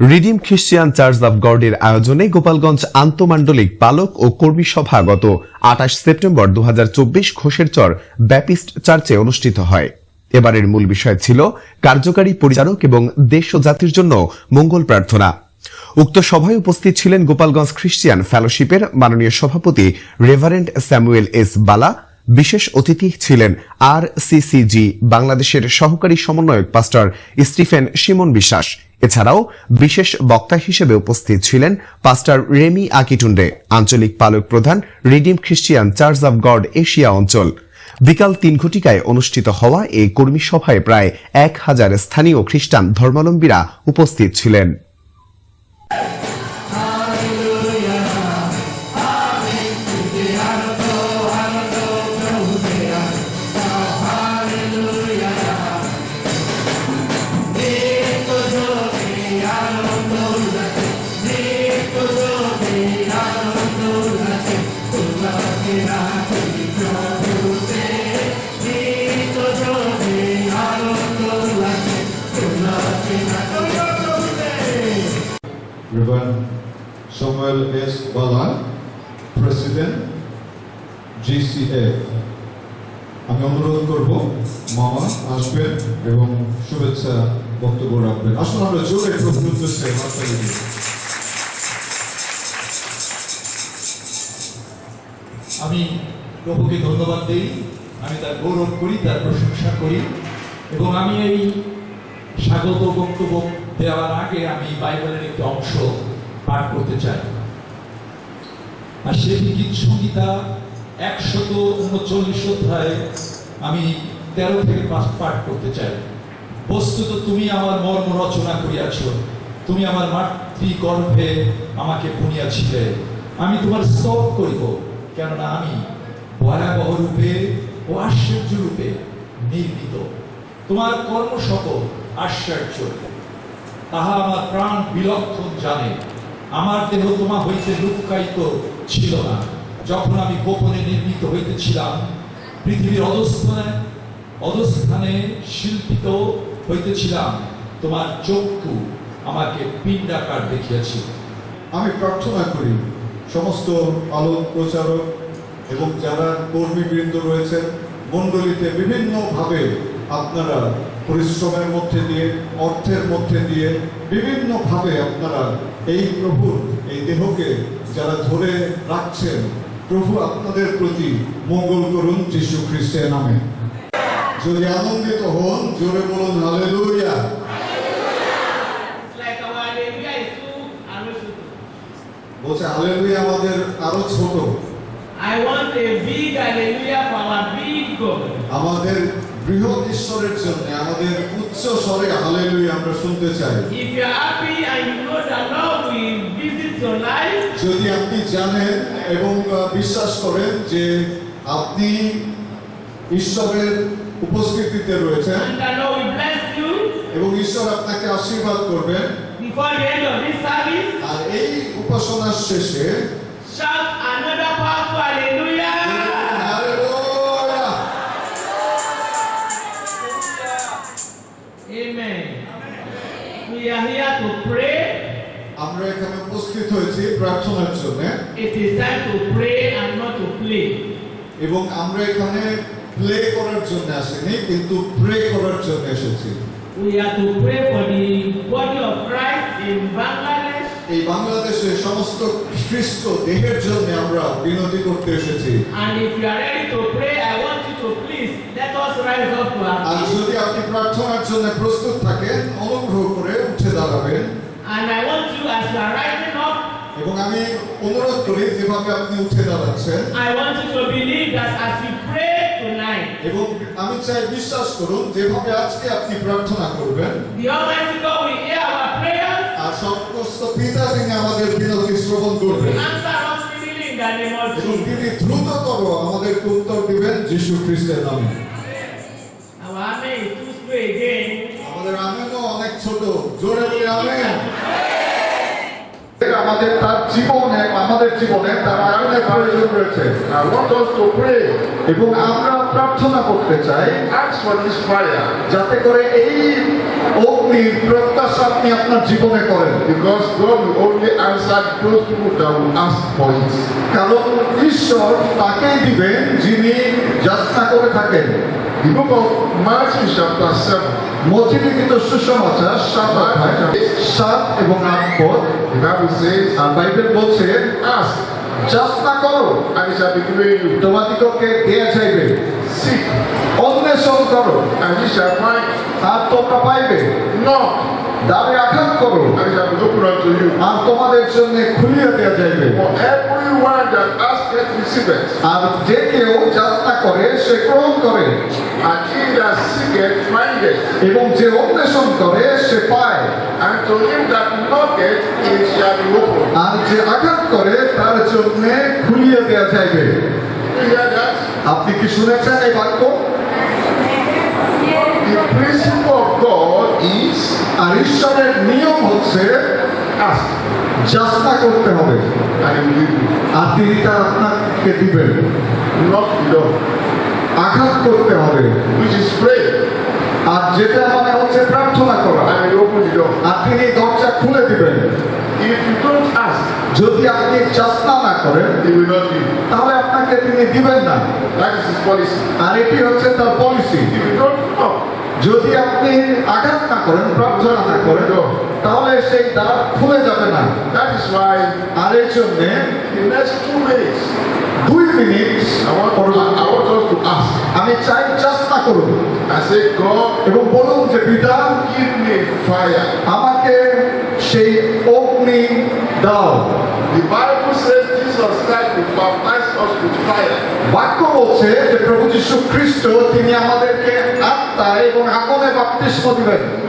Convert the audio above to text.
Redeem Christian church of গডের আয়োজনে গোপালগঞ্জ আন্তমান্ডলিক পালক ও কর্মী সভা গত আঠাশ সেপ্টেম্বর দু ঘোষের চর ব্যাপিস্ট চার্চে অনুষ্ঠিত হয়। এবারের মূল বিষয় ছিল কার্যকারী পরিচালক এবং দেশ ও জাতির জন্য মঙ্গল প্রার্থনা। উক্ত সভায় উপস্থিত ছিলেন গোপালগঞ্জ খ্রিস্টিয়ান ফেলোশিপের মাননীয় সভাপতি রেভারেন্ড স্যামুয়েল এস বালা বিশেষ অতিথি ছিলেন আর সিসিজি বাংলাদেশের সহকারী সমন্বয়ক পাস্টার স্টিফেন সিমন বিশ্বাস। এছাড়াও বিশেষ বক্তা হিসেবে উপস্থিত ছিলেন পাস্টার রেমি আকিটুন্ডে, আঞ্চলিক পালক প্রধান redeemed Christian church of God Asia অঞ্চল। বিকাল তিন ঘটিকায় অনুষ্ঠিত হওয়া এই কর্মী সভায় প্রায় এক হাজার স্থানীয় খ্রিস্টান ধর্মাবলম্বীরা উপস্থিত ছিলেন। Reverend Samuel S. Balan, President, GCF. আমি অনুরোধ করব মামা আসবেন এবং শুভেচ্ছা বক্তব্য রাখবেন আসুন আমরা জোরে দিই। আমি প্রভুকে ধন্যবাদ দিই আমি তার গৌরব করি তার প্রশংসা করি এবং আমি এই স্বাগত বক্তব্য দেওয়ার আগে আমি বাইবেলের একটি অংশ পাঠ করতে চাই। আর সেই গীত সংহিতা একশত উনচল্লিশ অধ্যায় আমি তেরো থেকে পাঁচ পাঠ করতে চাই। বস্তুত তুমি আমার মর্ম রচনা করিয়াছ, তুমি আমার মাতৃ গর্ভে আমাকে বুনিয়াছিলে। আমি তোমার স্তব করিব, কেননা আমি ভয়াবহ রূপে ও আশ্চর্য রূপে নির্মিত। তোমার কর্ম সকল আশ্চর্য। তাহা আমার প্রাণ বিলক্ষণ জানে। আমার দেহ তোমা হইতে লুকায়িত ছিল না। যখন আমি গোপনে নির্মিত হইতেছিলাম, পৃথিবীর অধস্থানে অধস্থানে শিল্পিত হইতেছিলাম, তোমার চক্ষু আমাকে পিণ্ডাকার দেখিয়াছিল। আমি প্রার্থনা করি, সমস্ত আলোক প্রচারক এবং যারা কর্মীবৃন্দ রয়েছেন, মণ্ডলীতে বিভিন্নভাবে আপনারা পরিশ্রমের মধ্যে দিয়ে অর্থের মধ্যে দিয়ে বিভিন্নভাবে আপনারা এই প্রভুর এই দেহকে যারা ধরে রাখছেন প্রভু আপনাদের প্রতি মঙ্গল করুন যিশু খ্রিস্টের নামে যদি আনন্দিত হন জোরে বলুন Arusutu. বলছে হালেলুয়া আমাদের আরও ছোট I want a big hallelujah for our big God. আমাদের বৃহৎ ঈশ্বরের জন্য আমাদের উচ্চ স্বরে হালেলুয়া আমরা শুনতে চাই If you're happy and you know the Lord will visit your life, যদি আপনি জানেন এবং বিশ্বাস করেন যে আপনি ঈশ্বরের উপস্থিতিতে রয়েছেন এবং ঈশ্বর আপনাকে আশীর্বাদ করবেন আর এই উপাসনার শেষে shout another powerful hallelujah. Amen. We are here to pray. আমরা এখানে উপস্থিত হয়েছি প্রার্থনার জন্য It is time to pray and not to play. এবং আমরা এখানে প্লে করার জন্য আসিনি কিন্তু প্রে করার জন্য এসেছি We are to pray for the body of Christ in Bangladesh. এই বাংলাদেশে সমস্ত খ্রিস্ট দেহের জন্য আমরা বিনতি করতে এসেছি And if you are ready to pray, I want you to please let us rise up to our R feet. যদি আপনি প্রার্থনার জন্য প্রস্তুত থাকেন অনুগ্রহ করে উঠে দাঁড়াবেন। And I want you, as you are rising up, এবং আমি অনুরোধ করি যেভাবে আপনি উঠে দাঁড়াচ্ছেন। I want you to believe that as we pray tonight, এবং আমি চাই বিশ্বাস করুন যেভাবে আজকে আপনি প্রার্থনা করবেন the Almighty God will hear our prayers, আর সমস্ত পিতা তিনি আমাদের বিনতি শ্রবণ করবেন answer us speedily in the name of এবং Jesus. তিনি দ্রুততর আমাদেরকে উত্তর দিবেন যিশু খ্রিস্টের নামে। আমাদের অনেক ছোট। জোরে বলি আমেন আমাদের তার জীবনে আমাদের জীবনে তার আগুনের প্রয়োজন রয়েছে। I want us to pray. এবং আমরা প্রার্থনা করতে চাই Ask for this fire যাতে করে এই অগ্নির প্রত্যাশা আপনি আপনার জীবনে করেন. কারণ ঈশ্বর তাকেই দিবেন যিনি যাত্রা করে থাকেন। Book of Matthew chapter 7, মধ্যলিখিত সুসমাচার সাত সাত এবং আট পদ says, আর বাইবেল বলছে Ask যাত্রা করো be given you. তোমাদিগকে দেয়া যাইবে Seek অন্বেষণ করো shall find. আর তোমরা পাইবে Knock দ্বারে আঘাত করো unto you. আর তোমাদের জন্য খুলিয়ে দেওয়া যাইবে receiveth, আর যে কেউ যাত্রা করে সে গ্রহণ করে and he that seeketh findeth, এবং যে অন্বেষণ করে সে পায় and to him that knocketh it shall be opened. আর যে আঘাত করে তার জন্য খুলিয়ে দেওয়া যাইবে? আপনি কি শুনেছেন এই বাক্য The principle of God is আর ঈশ্বরের নিয়ম হচ্ছে ask যাত্রা করতে হবে. আর তিনি তা আপনাকে দিবেন আঘাত করতে হবে আর যেটা মানে হচ্ছে প্রার্থনা করা. আর তিনি দরজা খুলে দিবেন যদি আপনি যাত্রা না করেন. তাহলে আপনাকে তিনি দিবেন না. আর এটি হচ্ছে তার পলিসি যদি আপনি আঘাত না করেন প্রার্থনা না করেন তাহলে সেই দাঁত খুলে যাবে না। দ্যাট দুই মিনিট আমার পড়লাম আমার আমি চাই চেষ্টা করুন। আসে গ এবং বলুন যে পিতা গিভ মি ফায়ার আমাকে সেই অগ্নি দাও। দি বাক্য বলছে যে প্রভু যীশু খ্রিস্ট তিনি আমাদেরকে আত্মা এবং আগুনে বাপ্তিস্ম দিবেন।